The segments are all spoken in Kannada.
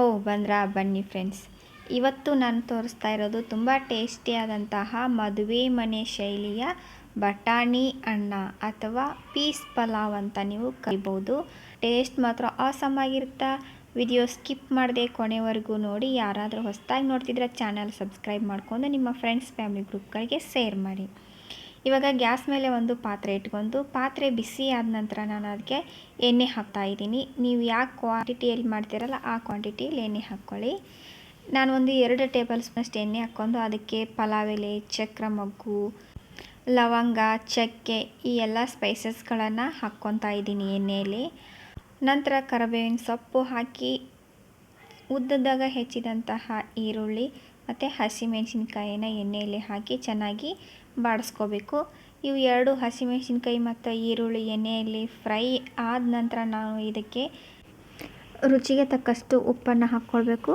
ಓ, ಬಂದ್ರಾ? ಬನ್ನಿ ಫ್ರೆಂಡ್ಸ್. ಇವತ್ತು ನಾನು ತೋರಿಸ್ತಾ ಇರೋದು ತುಂಬ ಟೇಸ್ಟಿಯಾದಂತಹ ಮದುವೆ ಮನೆ ಶೈಲಿಯ ಬಟಾಣಿ ಅನ್ನ ಅಥವಾ ಪೀಸ್ ಪಲಾವ್ ಅಂತ ನೀವು ಕರಿಬೋದು. ಟೇಸ್ಟ್ ಮಾತ್ರ ಆಸಮ್ ಆಗಿರುತ್ತಾ? ವಿಡಿಯೋ ಸ್ಕಿಪ್ ಮಾಡದೆ ಕೊನೆವರೆಗೂ ನೋಡಿ. ಯಾರಾದರೂ ಹೊಸದಾಗಿ ನೋಡ್ತಿದ್ರೆ ಚಾನಲ್ ಸಬ್ಸ್ಕ್ರೈಬ್ ಮಾಡ್ಕೊಂಡು ನಿಮ್ಮ ಫ್ರೆಂಡ್ಸ್, ಫ್ಯಾಮಿಲಿ ಗ್ರೂಪ್ಗಳಿಗೆ ಶೇರ್ ಮಾಡಿ. ಇವಾಗ ಗ್ಯಾಸ್ ಮೇಲೆ ಒಂದು ಪಾತ್ರೆ ಇಟ್ಕೊಂಡು ಪಾತ್ರೆ ಬಿಸಿ ಆದ ನಂತರ ನಾನು ಅದಕ್ಕೆ ಎಣ್ಣೆ ಹಾಕ್ತಾ ಇದ್ದೀನಿ. ನೀವು ಯಾವ ಕ್ವಾಂಟಿಟಿಯಲ್ಲಿ ಮಾಡ್ತೀರಲ್ಲ ಆ ಕ್ವಾಂಟಿಟಿಯಲ್ಲಿ ಎಣ್ಣೆ ಹಾಕ್ಕೊಳ್ಳಿ. ನಾನು ಒಂದು ಎರಡು ಟೇಬಲ್ ಸ್ಪೂನಷ್ಟು ಎಣ್ಣೆ ಹಾಕ್ಕೊಂಡು ಅದಕ್ಕೆ ಪಲಾವ್ ಎಲೆ, ಚಕ್ರ ಮಗ್ಗು, ಲವಂಗ, ಚಕ್ಕೆ ಈ ಎಲ್ಲ ಸ್ಪೈಸಸ್ಗಳನ್ನು ಹಾಕ್ಕೊತಾ ಇದ್ದೀನಿ ಎಣ್ಣೆಯಲ್ಲಿ. ನಂತರ ಕರಿಬೇವಿನ ಸೊಪ್ಪು ಹಾಕಿ ಉದ್ದದಾಗ ಹೆಚ್ಚಿದಂತಹ ಈರುಳ್ಳಿ ಮತ್ತು ಹಸಿಮೆಣಸಿನ್ಕಾಯಿನ ಎಣ್ಣೆಯಲ್ಲಿ ಹಾಕಿ ಚೆನ್ನಾಗಿ ಬಾಡಿಸ್ಕೋಬೇಕು. ಇವು ಎರಡು ಹಸಿಮೆಣಸಿನ್ಕಾಯಿ ಮತ್ತು ಈರುಳ್ಳಿ ಎಣ್ಣೆಯಲ್ಲಿ ಫ್ರೈ ಆದ ನಂತರ ನಾವು ಇದಕ್ಕೆ ರುಚಿಗೆ ತಕ್ಕಷ್ಟು ಉಪ್ಪನ್ನು ಹಾಕ್ಕೊಳ್ಬೇಕು.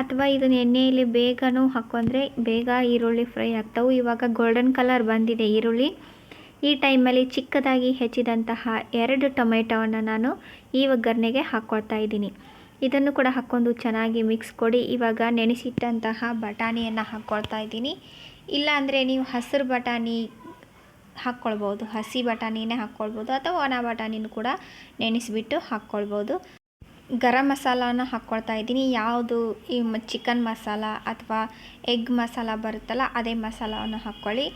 ಅಥವಾ ಇದನ್ನು ಎಣ್ಣೆಯಲ್ಲಿ ಬೇಗನೂ ಹಾಕೊಂಡ್ರೆ ಬೇಗ ಈರುಳ್ಳಿ ಫ್ರೈ ಆಗ್ತವೆ. ಇವಾಗ ಗೋಲ್ಡನ್ ಕಲರ್ ಬಂದಿದೆ ಈರುಳ್ಳಿ. ಈ ಟೈಮಲ್ಲಿ ಚಿಕ್ಕದಾಗಿ ಹೆಚ್ಚಿದಂತಹ ಎರಡು ಟೊಮೆಟೊವನ್ನು ನಾನು ಈ ಒಗ್ಗರಣೆಗೆ ಹಾಕ್ಕೊಳ್ತಾ ಇದ್ದೀನಿ. ಇದನ್ನು ಕೂಡ ಹಾಕ್ಕೊಂಡು ಚೆನ್ನಾಗಿ ಮಿಕ್ಸ್ ಕೊಡಿ. ಇವಾಗ ನೆನೆಸಿಟ್ಟಂತಹ ಬಟಾಣಿಯನ್ನು ಹಾಕ್ಕೊಳ್ತಾ ಇದ್ದೀನಿ. ಇಲ್ಲ ಅಂದರೆ ನೀವು ಹಸಿರು ಬಟಾಣಿ ಹಾಕ್ಕೊಳ್ಬೋದು ಹಸಿ ಬಟಾಣಿನೇ ಹಾಕ್ಕೊಳ್ಬೋದು ಅಥವಾ ಒಣ ಬಟಾಣಿನೂ ಕೂಡ ನೆನೆಸಿಬಿಟ್ಟು ಹಾಕ್ಕೊಳ್ಬೋದು ಗರಂ ಮಸಾಲಾನ ಹಾಕ್ಕೊಳ್ತಾ ಇದ್ದೀನಿ. ಯಾವುದು ಈ ಚಿಕನ್ ಮಸಾಲ ಅಥವಾ ಎಗ್ ಮಸಾಲ ಬರುತ್ತಲ್ಲ, ಅದೇ ಮಸಾಲವನ್ನು ಹಾಕ್ಕೊಳ್ಳಿ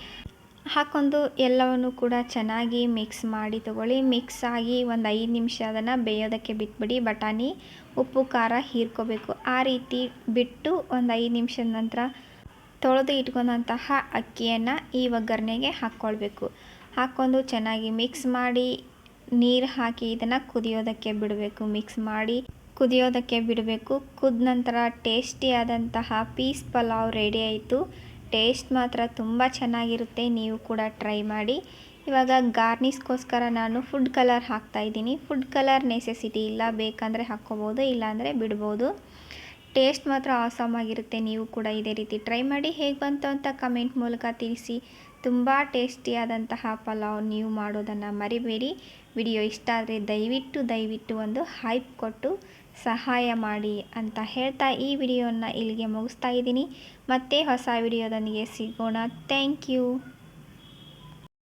ಹಾಕ್ಕೊಂಡು ಎಲ್ಲವನ್ನು ಕೂಡ ಚೆನ್ನಾಗಿ ಮಿಕ್ಸ್ ಮಾಡಿ ತಗೊಳ್ಳಿ. ಮಿಕ್ಸ್ ಆಗಿ ಒಂದು ಐದು ನಿಮಿಷ ಅದನ್ನು ಬೇಯೋದಕ್ಕೆ ಬಿಟ್ಬಿಡಿ. ಬಟಾಣಿ, ಉಪ್ಪು, ಖಾರ ಹೀರ್ಕೋಬೇಕು. ಆ ರೀತಿ ಬಿಟ್ಟು ಒಂದು ಐದು ನಿಮಿಷದ ನಂತರ ತೊಳೆದು ಇಟ್ಕೊಂಡಂತಹ ಅಕ್ಕಿಯನ್ನು ಈ ಒಗ್ಗರಣೆಗೆ ಹಾಕ್ಕೊಳ್ಬೇಕು. ಹಾಕ್ಕೊಂಡು ಚೆನ್ನಾಗಿ ಮಿಕ್ಸ್ ಮಾಡಿ ನೀರು ಹಾಕಿ ಇದನ್ನು ಕುದಿಯೋದಕ್ಕೆ ಬಿಡಬೇಕು. ಮಿಕ್ಸ್ ಮಾಡಿ ಕುದಿಯೋದಕ್ಕೆ ಬಿಡಬೇಕು. ಕುದ ನಂತರ ಟೇಸ್ಟಿಯಾದಂತಹ ಪೀಸ್ ಪಲಾವ್ ರೆಡಿ ಆಯಿತು. ಟೇಸ್ಟ್ ಮಾತ್ರ ತುಂಬ ಚೆನ್ನಾಗಿರುತ್ತೆ, ನೀವು ಕೂಡ ಟ್ರೈ ಮಾಡಿ. ಇವಾಗ ಗಾರ್ನಿಸ್ಗೋಸ್ಕರ ನಾನು ಫುಡ್ ಕಲರ್ ಹಾಕ್ತಾಯಿದ್ದೀನಿ ಫುಡ್ ಕಲರ್ ನೆಸೆಸಿಟಿ ಇಲ್ಲ, ಬೇಕಂದರೆ ಹಾಕ್ಕೋಬೋದು, ಇಲ್ಲಾಂದರೆ ಬಿಡ್ಬೋದು. ಟೇಸ್ಟ್ ಮಾತ್ರ ಆಸಮ್ ಆಗಿರುತ್ತೆ, ನೀವು ಕೂಡ ಇದೇ ರೀತಿ ಟ್ರೈ ಮಾಡಿ. ಹೇಗೆ ಬಂತು ಅಂತ ಕಮೆಂಟ್ ಮೂಲಕ ತಿಳಿಸಿ. ತುಂಬ ಟೇಸ್ಟಿಯಾದಂತಹ ಪಲಾವ್ ನೀವು ಮಾಡೋದನ್ನು ಮರಿಬೇಡಿ. ವಿಡಿಯೋ ಇಷ್ಟ ಆದರೆ ದಯವಿಟ್ಟು ದಯವಿಟ್ಟು ಒಂದು ಹೈಪ್ ಕೊಟ್ಟು ಸಹಾಯ ಮಾಡಿ ಅಂತ ಹೇಳ್ತಾ ಈ ವಿಡಿಯೋನ ಇಲ್ಲಿಗೆ ಮುಗಿಸ್ತಾ ಇದ್ದೀನಿ. ಮತ್ತೆ ಹೊಸ ವಿಡಿಯೋದೊಂದಿಗೆ ಸಿಗೋಣ. Thank you.